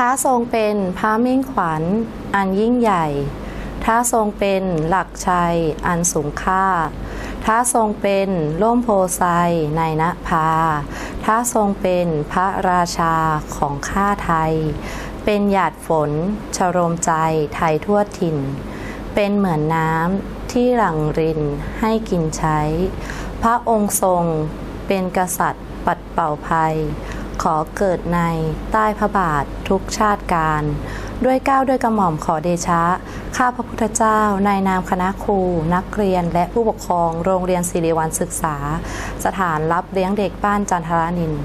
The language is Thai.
ท้าทรงเป็นพระมิ่งขวัญอันยิ่งใหญ่ ท้าทรงเป็นหลักชัยอันสูงค่า ท้าทรงเป็นร่มโพไซในนภา ท้าทรงเป็นพระราชาของข้าไทย เป็นหยาดฝนชโรมใจไทยทั่วถิ่น เป็นเหมือนน้ำที่หลั่งรินให้กินใช้ พระองค์ทรงเป็นกษัตริย์ปัดเป่าภัย ขอเกิดในใต้พระบาททุกชาติการ ด้วยก้าวด้วยกระหม่อมขอเดชะ ข้าพระพุทธเจ้า ในนามคณะครู นักเรียนและผู้ปกครองโรงเรียนศิริวัณศึกษา สถานรับเลี้ยงเด็กบ้านจันทรานินทร์